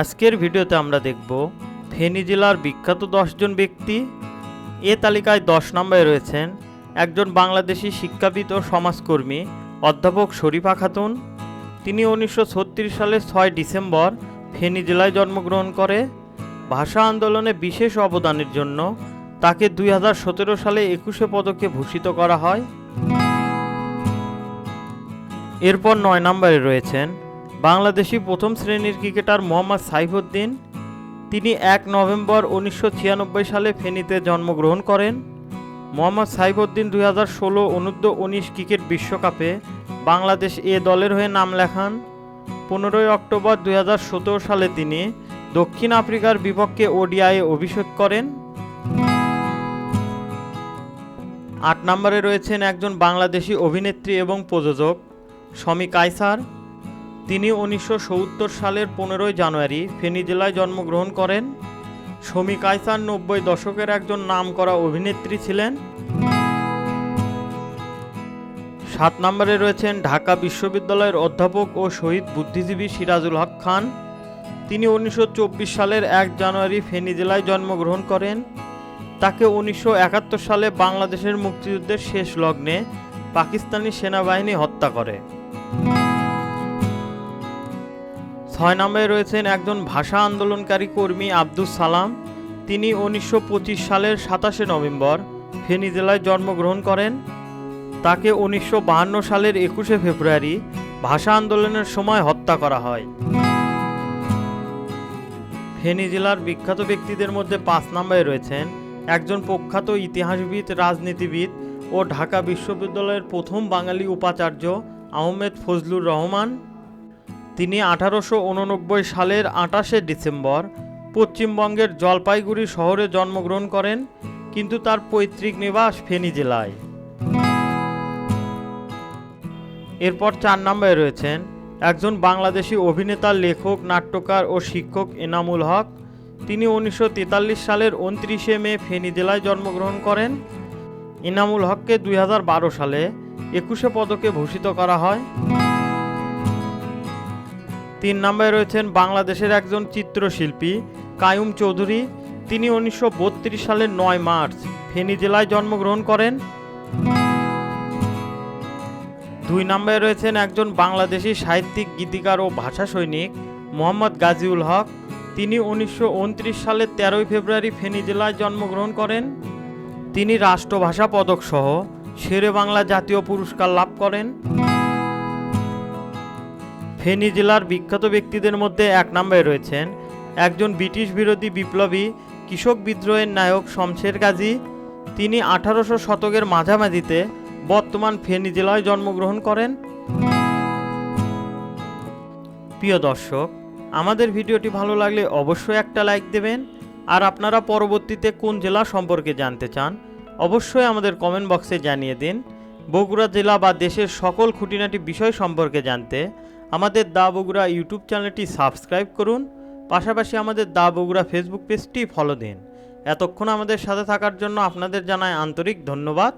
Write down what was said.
আজকের ভিডিওতে আমরা দেখব, ফেনী জেলার বিখ্যাত দশজন ব্যক্তি। এ তালিকায় দশ নম্বরে রয়েছেন একজন বাংলাদেশি শিক্ষাবিদ ও সমাজকর্মী, অধ্যাপক শরীফা খাতুন। তিনি উনিশশো ছত্রিশ সালের ছয় ডিসেম্বর ফেনী জেলায় জন্মগ্রহণ করে। ভাষা আন্দোলনে বিশেষ অবদানের জন্য তাকে দুই হাজার সতেরো সালে একুশে পদকে ভূষিত করা হয়। এরপর নয় নম্বরে রয়েছেন বাংলাদেশি প্রথম শ্রেণির ক্রিকেটার মোহাম্মদ সাইফুদ্দিন, তিনি এক নভেম্বর উনিশশো ছিয়ানব্বই সালে ফেনীতে জন্মগ্রহণ করেন। মোহাম্মদ সাইফুদ্দিন দুই হাজার ষোলো অনূর্ধ্ব উনিশ ক্রিকেট বিশ্বকাপে বাংলাদেশ এ দলের হয়ে নাম লেখান। পনেরোই অক্টোবর দুই হাজার সতেরো সালে তিনি দক্ষিণ আফ্রিকার বিপক্ষে ওডিআইয়ে অভিষেক করেন। আট নম্বরে রয়েছেন একজন বাংলাদেশি অভিনেত্রী এবং প্রযোজক শমী কায়সার। তিনি উনিশশো সত্তর সালের পনেরোই জানুয়ারি ফেনী জেলায় জন্মগ্রহণ করেন। শমী কায়সার নব্বই দশকের একজন নামকরা অভিনেত্রী ছিলেন। সাত নম্বরে রয়েছেন ঢাকা বিশ্ববিদ্যালয়ের অধ্যাপক ও শহীদ বুদ্ধিজীবী সিরাজুল হক খান। তিনি উনিশশো চব্বিশ সালের এক জানুয়ারি ফেনী জেলায় জন্মগ্রহণ করেন। তাকে উনিশশো একাত্তর সালে বাংলাদেশের মুক্তিযুদ্ধের শেষ লগ্নে পাকিস্তানি সেনাবাহিনী হত্যা করে। ছয় নম্বরে রয়েছেন একজন ভাষা আন্দোলনকারী কর্মী আব্দুস সালাম। তিনি উনিশশো পঁচিশ সালের সাতাশে নভেম্বর ফেনী জেলায় জন্মগ্রহণ করেন। তাকে উনিশশো সালের একুশে ফেব্রুয়ারি ভাষা আন্দোলনের সময় হত্যা করা হয়। ফেনী জেলার বিখ্যাত ব্যক্তিদের মধ্যে পাঁচ নম্বরে রয়েছেন একজন প্রখ্যাত ইতিহাসবিদ, রাজনীতিবিদ ও ঢাকা বিশ্ববিদ্যালয়ের প্রথম বাঙালি উপাচার্য আহমেদ ফজলুর রহমান। তিনি আঠারোশো উননব্বই সালের আঠাশে ডিসেম্বর পশ্চিমবঙ্গের জলপাইগুড়ি শহরে জন্মগ্রহণ করেন, কিন্তু তার পৈতৃক নিবাস ফেনী জেলায়। এরপর চার নম্বরে রয়েছেন একজন বাংলাদেশি অভিনেতা, লেখক, নাট্যকার ও শিক্ষক এনামুল হক। তিনি উনিশশো তেতাল্লিশ সালের উনত্রিশে মে ফেনী জেলায় জন্মগ্রহণ করেন। ইনামুল হককে দুই হাজার বারো সালে একুশে পদকে ভূষিত করা হয়। তিন নম্বরে রয়েছেন বাংলাদেশের একজন চিত্রশিল্পী, কায়ুম চৌধুরী। তিনি উনিশশো বত্রিশ সালের নয় মার্চ ফেনী জেলায় জন্মগ্রহণ করেন। দুই নম্বরে রয়েছেন একজন বাংলাদেশি সাহিত্যিক, গীতিকার ও ভাষা সৈনিক, মোহাম্মদ গাজীউল হক। তিনি উনিশশো উনত্রিশ সালের তেরোই ফেব্রুয়ারি ফেনী জেলায় জন্মগ্রহণ করেন। তিনি রাষ্ট্রভাষা পদকসহ শেরে বাংলা জাতীয় পুরস্কার লাভ করেন। ফেনী জেলার বিখ্যাত ব্যক্তিদের মধ্যে এক নম্বরে রয়েছেন একজন ব্রিটিশ বিরোধী বিপ্লবী, কৃষক বিদ্রোহের নায়ক শমশের গাজী। তিনি আঠারোশো শতকের মাঝামাঝিতে বর্তমান ফেনী জেলায় জন্মগ্রহণ করেন। প্রিয় দর্শক, আমাদের ভিডিওটি ভালো লাগলে অবশ্যই একটা লাইক দেবেন। আর আপনারা পরবর্তীতে কোন জেলা সম্পর্কে জানতে চান, অবশ্যই আমাদের কমেন্ট বক্সে জানিয়ে দিন। বগুড়া জেলা বা দেশের সকল খুঁটিনাটি বিষয় সম্পর্কে জানতে আমাদের দা বগুড়া ইউটিউব চ্যানেলটি সাবস্ক্রাইব করুন, পাশাপাশি আমাদের দা বগুড়া ফেসবুক পেজটি ফলো দিন। এতক্ষণ আমাদের সাথে থাকার জন্য আপনাদের জানায় আন্তরিক ধন্যবাদ।